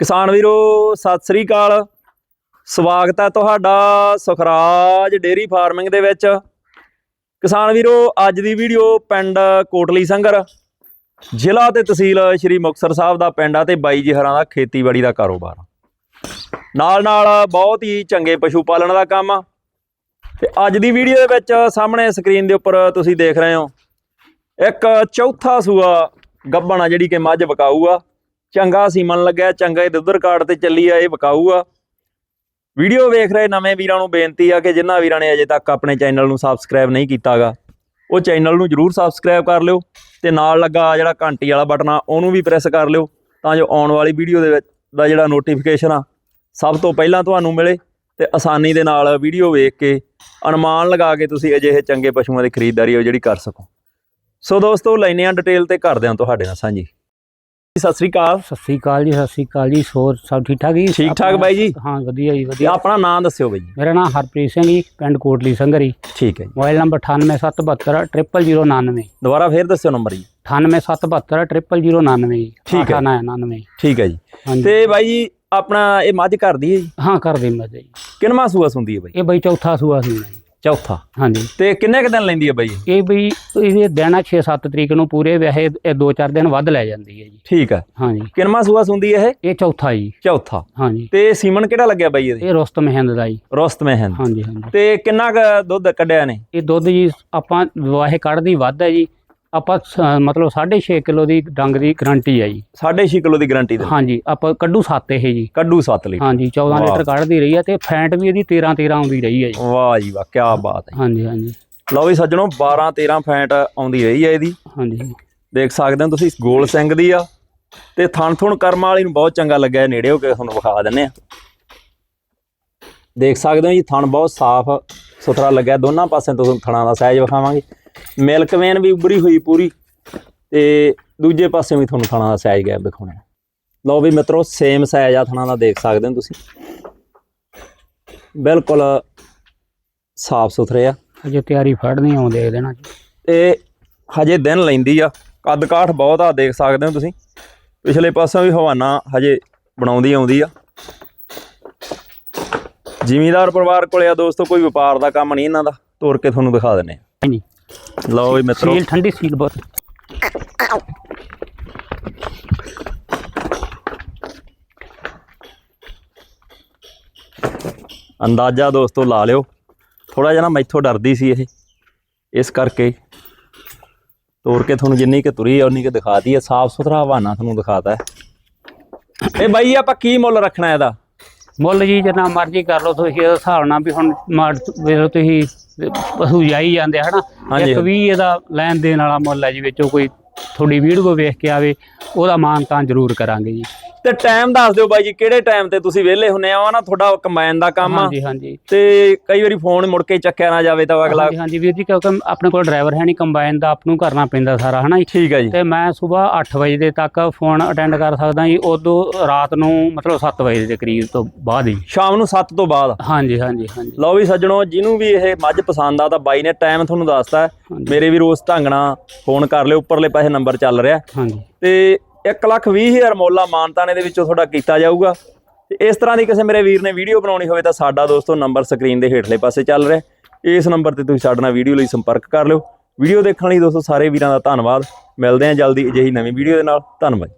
ਕਿਸਾਨ ਵੀਰੋ, ਸਤਿ ਸ੍ਰੀ ਅਕਾਲ। ਸਵਾਗਤ ਹੈ ਤੁਹਾਡਾ ਸੁਖਰਾਜ ਡੇਰੀ ਫਾਰਮਿੰਗ ਦੇ ਵਿੱਚ। ਕਿਸਾਨ ਵੀਰੋ, ਅੱਜ ਦੀ ਵੀਡੀਓ ਪਿੰਡ ਕੋਟਲੀ ਸੰਗਰ। ਜ਼ਿਲ੍ਹਾ ਤੇ ਤਹਿਸੀਲ ਸ਼੍ਰੀ ਮੁਕਤਸਰ ਸਾਹਿਬ ਦਾ ਪਿੰਡ ਆ ਤੇ ਬਾਈ ਜੀ ਹਰਾਂ ਦਾ ਖੇਤੀਬਾੜੀ ਦਾ ਕਾਰੋਬਾਰ। ਨਾਲ ਨਾਲ ਬਹੁਤ ਹੀ ਚੰਗੇ ਪਸ਼ੂ ਪਾਲਣ ਦਾ ਕੰਮ ਆ। ਤੇ ਅੱਜ ਦੀ ਵੀਡੀਓ ਦੇ ਵਿੱਚ ਸਾਹਮਣੇ ਸਕਰੀਨ ਦੇ ਉੱਪਰ ਤੁਸੀਂ ਦੇਖ ਰਹੇ ਹੋ। ਇੱਕ ਚੌਥਾ ਸੂਆ ਗੱਬਣ ਆ ਜਿਹੜੀ ਕਿ ਮੱਝ ਵਕਾਊ ਆ। ਚੰਗਾ ਸੀਮਨ ਲੱਗਿਆ ਚੰਗਾ ਇਹ ਦੁੱਧ ਰਿਕਾਰਡ ਤੇ ਚੱਲੀ ਆ, ਇਹ ਵਿਕਾਊ ਆ ਵੀਡੀਓ ਵੇਖ ਰਹੇ ਨਵੇਂ ਵੀਰਾਂ ਨੂੰ ਬੇਨਤੀ ਆ ਕਿ ਜਿਨ੍ਹਾਂ ਵੀਰਾਂ ਨੇ ਅਜੇ ਤੱਕ ਆਪਣੇ ਚੈਨਲ ਨੂੰ ਸਬਸਕ੍ਰਾਈਬ ਨਹੀਂ ਕੀਤਾਗਾ, ਉਹ ਚੈਨਲ ਨੂੰ ਜਰੂਰ ਸਬਸਕ੍ਰਾਈਬ ਕਰ ਲਿਓ ਤੇ ਨਾਲ ਲੱਗਾ ਜਿਹੜਾ ਘੰਟੀ ਵਾਲਾ ਬਟਨ ਆ, ਉਹਨੂੰ ਵੀ ਪ੍ਰੈਸ ਕਰ ਲਿਓ ਤਾਂ ਜੋ ਆਉਣ ਵਾਲੀ ਵੀਡੀਓ ਦੇ ਵਿੱਚ ਦਾ ਜਿਹੜਾ ਨੋਟੀਫਿਕੇਸ਼ਨ ਆ, ਸਭ ਤੋਂ ਪਹਿਲਾਂ ਤੁਹਾਨੂੰ ਮਿਲੇ ਤੇ ਆਸਾਨੀ ਦੇ ਨਾਲ ਵੀਡੀਓ ਵੇਖ ਕੇ ਅਨੁਮਾਨ ਲਗਾ ਕੇ ਤੁਸੀਂ ਅਜਿਹੇ ਚੰਗੇ ਪਸ਼ੂਆਂ ਦੀ ਖਰੀਦਦਾਰੀ ਉਹ ਜਿਹੜੀ ਕਰ ਸਕੋ। ਸੋ ਦੋਸਤੋ ਲੈਨੇ ਆ ਡਿਟੇਲ ਤੇ ਕਰਦੇ ਹਾਂ ਤੁਹਾਡੇ ਨਾਲ ਸਾਂਝੀ। ਸਤਿ ਸ੍ਰੀ ਅਕਾਲ। ਸਤਿ ਸ੍ਰੀ ਅਕਾਲ ਜੀ ਸਤਿ ਸ੍ਰੀ ਅਕਾਲ ਜੀ ਹੋਰ ਸਭ ਠੀਕ ਠਾਕ ਜੀ? ਠੀਕ ਠਾਕ ਬਾਈ ਜੀ? ਹਾਂ ਵਧੀਆ ਜੀ ਵਧੀਆ। ਆਪਣਾ ਨਾਮ ਦੱਸਿਓ ਬਾਈ ਜੀ। ਮੇਰਾ ਨਾਮ ਹਰਪ੍ਰੀਤ ਸਿੰਘ ਜੀ ਪਿੰਡ ਕੋਟਲੀ ਸੰਗਰੀ। ਠੀਕ ਹੈ ਜੀ। ਮੋਬਾਈਲ ਨੰਬਰ 9877 0099 ਦੁਬਾਰਾ ਫੇਰ ਦੱਸਿਓ ਨੰਬਰ ਜੀ। 9877 0099 ਜੀ। ਠੀਕ ਹੈ। 9899 ਠੀਕ ਹੈ ਜੀ। ਤੇ ਬਾਈ ਜੀ ਆਪਣਾ ਇਹ ਮੱਝ ਘਰ ਦੀ ਹੈ ਜੀ? ਹਾਂ ਕਰ ਦੇ ਮੈਂ ਜੀ। ਕਿੰਨਵਾਂ ਸੂਆ ਸੁੰਦੀ ਹੈ ਬਾਈ? ਇਹ ਬਈ ਚੌਥਾ ਸੂਆ ਸੀ ਜੀ। ਚੌਥਾ। ਹਾਂਜੀ। ਤੇ ਕਿੰਨੇ ਕੁ ਦਿਨ ਲੈਂਦੀ ਹੈ ਬਾਈ? ਇਹ? ਇਹ ਬਈ ਇਹਦੇ ਦੇਣਾ 6-7 ਤਰੀਕ ਨੂੰ ਪੂਰੇ ਵੈਸੇ ਇਹ 2-4 ਦਿਨ ਵੱਧ ਲੈ ਜਾਂਦੀ ਹੈ ਜੀ। ਠੀਕ ਹੈ ਹਾਂਜੀ। ਕਿੰਨਵਾਂ ਸੂਆ ਸੁੰਦੀ ਹੈ ਇਹ? ਇਹ ਚੌਥਾ ਜੀ। ਚੌਥਾ। ਹਾਂਜੀ। ਤੇ ਸੀਮਨ ਕਿਹੜਾ ਲੱਗਿਆ ਬਾਈ ਇਹਦੇ? ਇਹ ਰੁਸਤਮ ਹਿੰਦ ਦਾ ਜੀ। ਰੋਸਤ ਮੈਂ ਹਨ ਹਾਂਜੀ ਹਾਂਜੀ। ਤੇ ਕਿੰਨਾ ਕੁ ਦੁੱਧ ਕੱਢਿਆ ਨੇ ਇਹ ਦੁੱਧ ਜੀ ਆਪਾਂ ਵਾਹੇ ਕੱਢਦੀ ਵੱਧ ਹੈ ਜੀ। ਆਪਾਂ ਸ- ਮਤਲਬ 6.5 ਕਿਲੋ ਦੀ ਡੰਗ ਦੀ ਗਰੰਟੀ ਹੈ ਜੀ। 6.5 ਕਿਲੋ ਦੀ ਗਾਰੰਟੀ ਦੇ ਹਾਂਜੀ ਆਪਾਂ ਕੱਢੂ 7 ਇਹ ਜੀ। ਕੱਢੂ 7 ਲੀਟਰ। ਹਾਂਜੀ 14 ਵਾਹ। ਲੀਟਰ ਕੱਢਦੀ ਰਹੀ ਹੈ ਤੇ ਫੈਂਟ ਵੀ ਇਹਦੀ 13 13 ਆਉਂਦੀ ਰਹੀ ਹੈ ਜੀ। ਵਾਹ ਜੀ ਵਾਹ ਕੀ ਬਾਤ ਹੈ। ਹਾਂਜੀ ਹਾਂਜੀ। ਲਓ ਵੀ ਸੱਜਣੋ 12 13 ਫੈਂਟ ਆਉਂਦੀ ਰਹੀ ਹੈ ਇਹਦੀ। ਹਾਂਜੀ। ਦੇਖ ਸਕਦੇ ਹੋ ਤੁਸੀਂ ਗੋਲ ਸਿੰਘ ਦੀ ਆ। ਤੇ ਥਣ ਥੁਣ ਕਰਮ ਵਾਲੀ ਨੂੰ ਬਹੁਤ ਚੰਗਾ ਲੱਗਿਆ ਨੇੜੇ ਹੋ ਕੇ ਤੁਹਾਨੂੰ ਵਿਖਾ ਦਿੰਨੇ ਆ। ਦੇਖ ਸਕਦੇ ਹੋ ਜੀ ਥਣ ਬਹੁਤ ਸਾਫ਼ ਸੁਥਰਾ ਲੱਗਿਆ। ਦੋਨਾਂ ਪਾਸੇ ਤੋਂ ਤੁਹਾਨੂੰ ਥਣਾਂ ਦਾ ਸਾਈਜ਼ ਵਿਖਾਵਾਂਗੇ। ਮਿਲਕ ਵੇਨ ਵੀ ਉੱਭਰੀ ਹੋਈ ਪੂਰੀ ਤੇ ਦੂਜੇ ਪਾਸੇ ਵੀ ਤੁਹਾਨੂੰ ਥਣਾਂ ਦਾ ਸਾਈਜ਼ ਗਿਆ ਦਿਖਾਉਣਾ ਲਓ ਵੀ ਮਿੱਤਰੋ ਸੇਮ ਸਾਈਜ਼ ਆ ਥਣਾਂ ਦਾ ਦੇਖ ਸਕਦੇ ਹੋ ਤੁਸੀਂ। ਬਿਲਕੁਲ ਸਾਫ਼ ਸੁਥਰੇ ਆ। ਅਜੇ ਤਿਆਰੀ ਫੜਨੀ ਆਉਂ ਦੇਖ ਜੀ। ਤੇ ਹਜੇ ਦਿਨ ਲੈਂਦੀ ਆ। ਕੱਦ ਕਾਠ ਬਹੁਤ ਆ ਦੇਖ ਸਕਦੇ ਹੋ ਤੁਸੀਂ। ਪਿਛਲੇ ਪਾਸੋਂ ਵੀ ਹਵਾਨਾ ਹਜੇ ਬਣਾਉਂਦੀ ਆਉਂਦੀ ਆ। ਜ਼ਿਮੀਦਾਰ ਪਰਿਵਾਰ ਕੋਲੇ ਆ ਦੋਸਤੋ ਕੋਈ ਵਪਾਰ ਦਾ ਕੰਮ ਨਹੀਂ ਇਹਨਾਂ ਦਾ। ਤੋਰ ਕੇ ਤੁਹਾਨੂੰ ਦਿਖਾ ਦਿੰਨੇ ਆ। ਹਾਂਜੀ ਲਓ ਵੀ ਮਿੱਤਰੋ। ਸੀਲ ਠੰਡੀ ਸੀਲ ਬਹੁਤ। ਅੰਦਾਜ਼ਾ ਦੋਸਤੋ ਲਾ ਲਿਓ। ਥੋੜਾ ਜਿਹਾ ਨਾ ਮੈਥੋਂ ਡਰਦੀ ਸੀ ਇਹ। ਇਸ ਕਰਕੇ। ਤੋਰ ਕੇ ਤੁਹਾਨੂੰ ਜਿੰਨੀ ਕਿ ਤੁਰੀ ਆ ਉਨੀ ਕਿ ਦਿਖਾਤੀ ਹੈ ਸਾਫ਼ ਸੁਥਰਾ ਹਵਾਨਾ ਤੁਹਾਨੂੰ ਦਿਖਾਤਾ ਹੈ। ਇਹ ਬਾਈ ਆਪਾਂ ਕੀ ਮੁੱਲ ਰੱਖਣਾ ਇਹਦਾ? ਮੁੱਲ ਜੀ ਜਿੰਨਾ ਮਰਜ਼ੀ ਕਰ ਲਓ ਤੁਸੀਂ ਇਹਦੇ ਹਿਸਾਬ ਨਾਲ ਵੀ ਹੁਣ ਮਾਰ ਵੇਖ ਤੁਸੀਂ ਪਸ਼ੂ ਜਾਈ ਜਾਂਦੇ ਹਨਾ ਹਾਂਜੀ। ਇੱਕ ਵੀ ਇਹਦਾ ਲੈਣ ਦੇਣ ਵਾਲਾ ਮੁੱਲ ਹੈ ਜੀ ਵਿੱਚੋਂ ਕੋਈ ਤੁਹਾਡੀ ਵੀਡੀਓ ਵੇਖ ਕੇ ਆਵੇ ਉਹਦਾ ਮਾਨ ਤਾਂ ਜ਼ਰੂਰ ਕਰਾਂਗੇ ਜੀ। ਤੇ ਟਾਈਮ ਦੱਸ ਦਿਓ ਬਾਈ ਜੀ ਕਿਹੜੇ ਟਾਈਮ ਤੇ ਤੁਸੀਂ ਵਿਹਲੇ ਹੁੰਨੇ ਆ ਨਾ ਤੁਹਾਡਾ ਕੰਬਾਈਨ ਦਾ ਕੰਮ ਆ। ਹਾਂਜੀ ਹਾਂਜੀ। ਤੇ ਕਈ ਵਾਰੀ ਫੋਨ ਮੁੜ ਕੇ ਚੱਕਿਆ ਨਾ ਜਾਵੇ ਤਾਂ ਅਗਲਾ ਹਾਂਜੀ ਹਾਂਜੀ ਵੀਰ ਜੀ ਕਿਉਂਕਿ ਆਪਣੇ ਕੋਲ ਡਰਾਈਵਰ ਹੈ ਨਹੀਂ ਕੰਬਾਈਨ ਦਾ ਆਪ ਨੂੰ ਕਰਨਾ ਪੈਂਦਾ ਸਾਰਾ ਹਨਾ ਠੀਕ ਹੈ ਜੀ। ਤੇ ਮੈਂ ਸਵੇਰ 8 ਵਜੇ ਦੇ ਤੱਕ ਫੋਨ ਅਟੈਂਡ ਕਰ ਸਕਦਾ ਜੀ ਉਦੋਂ ਰਾਤ ਨੂੰ ਮਤਲਬ 7 ਵਜੇ ਦੇ ਕਰੀਬ ਤੋਂ ਬਾਅਦ ਹੀ। ਸ਼ਾਮ ਨੂੰ 7 ਤੋਂ ਬਾਅਦ। ਹਾਂਜੀ ਹਾਂਜੀ ਹਾਂਜੀ। ਲਓ ਵੀ ਸੱਜਣੋ ਜਿਹਨੂੰ ਵੀ ਇਹ ਮੱਝ ਪਸੰਦ ਆ ਤਾਂ ਬਾਈ ਨੇ ਟਾਈਮ ਤੁਹਾਨੂੰ ਦੱਸਤਾ। ਮੇਰੇ ਵੀ ਰੋਜ਼ ਢੰਗ ਨਾਲ ਫੋਨ ਕਰ ਲਿਓ ਉੱਪਰਲੇ ਪਾਸੇ ਨੰਬਰ ਚੱਲ ਰਿਹਾ। ਹਾਂਜੀ। ਤੇ 1 ਲੱਖ 20 ਹਜ਼ਾਰ ਮੌਲਾ ਮਾਨਤਾਨੇ ਦੇ ਵਿੱਚੋਂ ਤੁਹਾਡਾ ਕੀਤਾ ਜਾਊਗਾ। ਤੇ ਇਸ ਤਰ੍ਹਾਂ ਦੀ ਕਿਸੇ ਮੇਰੇ ਵੀਰ ਨੇ ਵੀਡੀਓ ਬਣਾਉਣੀ ਹੋਵੇ ਤਾਂ ਸਾਡਾ ਦੋਸਤੋ ਨੰਬਰ ਸਕਰੀਨ ਦੇ ਹੇਠਲੇ ਪਾਸੇ ਚੱਲ ਰਿਹਾ। ਇਸ ਨੰਬਰ ਤੇ ਤੁਸੀਂ ਸਾਡੇ ਨਾਲ ਵੀਡੀਓ ਲਈ ਸੰਪਰਕ ਕਰ ਲਿਓ। ਵੀਡੀਓ ਦੇਖਣ ਲਈ ਦੋਸਤੋ ਸਾਰੇ ਵੀਰਾਂ ਦਾ ਧੰਨਵਾਦ। ਮਿਲਦੇ ਹਾਂ ਜਲਦੀ ਅਜਿਹੀ ਨਵੀਂ ਵੀਡੀਓ ਦੇ ਨਾਲ। ਧੰਨਵਾਦ